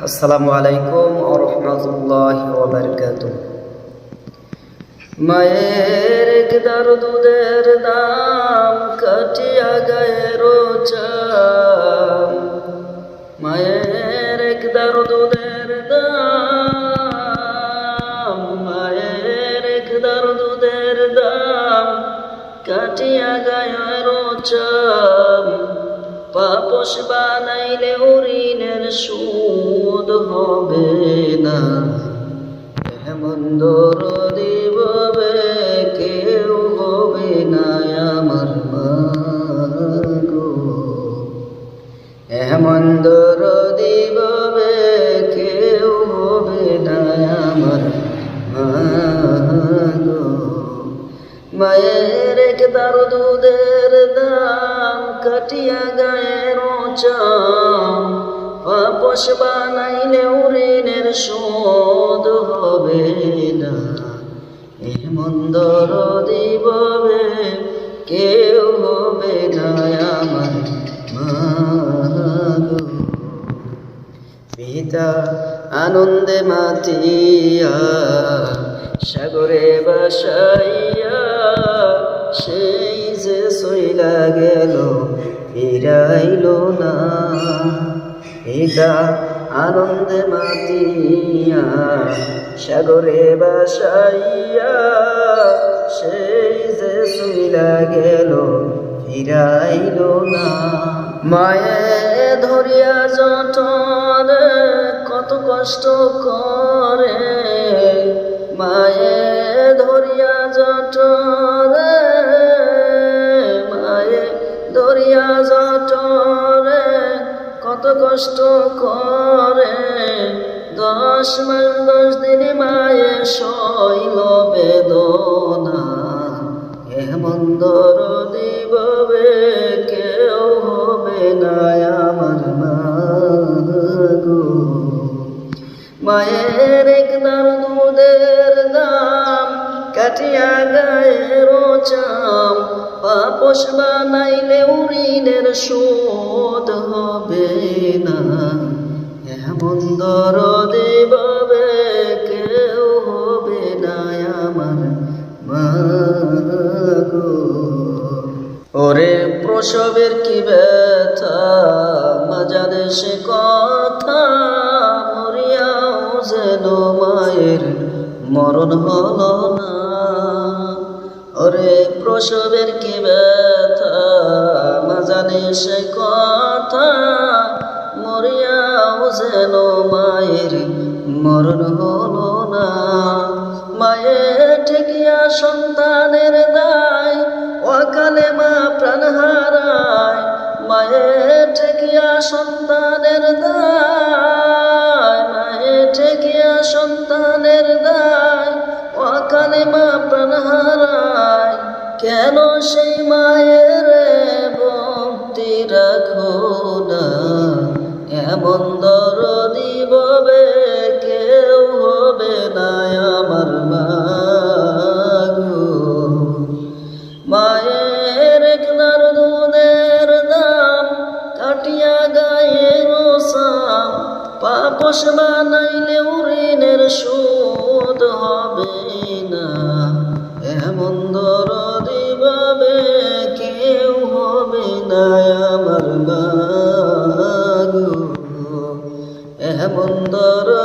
আসসালামু আলাইকুম রহমতুল্লাহ ওবরকাত মায়ের একদার দুধের দাম কাটিয়া গায়ের মায়ের একদার দুধের দাম, মায়ের একদার দুধের দাম কাটিয়া গায়ের চাম পাপস বানাইলে ঋণের সুদ হেমন্দর দিববে, কেউ হবে না আমার মাগো। হেমন্দর দিববে, কেউ হবে না আমার মাগো। মায়ের একদার দুধের দাম, কাটিয়া গায়ের চাম। পাপস বানাইলে ঋণের শোধ হবে না। এ মন্দর দিববে, কেউ হবে না আমার মাগো। পিতা আনন্দে মাতিয়া, সাগরে বাসাইয়া, সেই যে সইলা গেল, ফিরাইল না। পিতা আনন্দে মাতিয়া, সাগরে বাসাইয়া সেই যে সইলা গেল, ফিরাইল না। মায়ে ধরিয়া জটরে কত কষ্ট করে। মায়ে ধরিয়া জটরে কত কষ্ট করে। দশ মাস, দশ দিন মায়ে শৈল বেদনা। হেমন্দর দিববে, কেউ হবে না আমার মাগো মায়ের একদার দুধের দাম কাটিয়া গায়ের চাম পাপস বানাইলে ঋণের শোধ হবে না। হেমন্দর দেববে কেউ হবে না আমার মাগো ওরে প্রসবের কি ব্যথা মাজা দেশে কথা মরিয়াও যেন মায়ের মরণ হলো না। ওরে প্রসবের কি ব্যথা? মাজা দেশে কথা। মরিয়াও যেন মায়ের মরণ হলো না। মায়ের ঠেকিয়া সন্তানের দায়, অকালে মা প্রাণ হারায়। মায়ের ঠেকিয়া সন্তানের দায় মায়ের ঠেকিয়া সন্তানের দায়। কেন সেই মায়ের ভক্তি রাখো না? এমন দর দিববে কেউ হবে না আমার মায়ের একনার দুধের দাম কাটিয়া গায়ের সাম পাপস বানাইলে ঋণের সুদ হবে মাগো এমন দর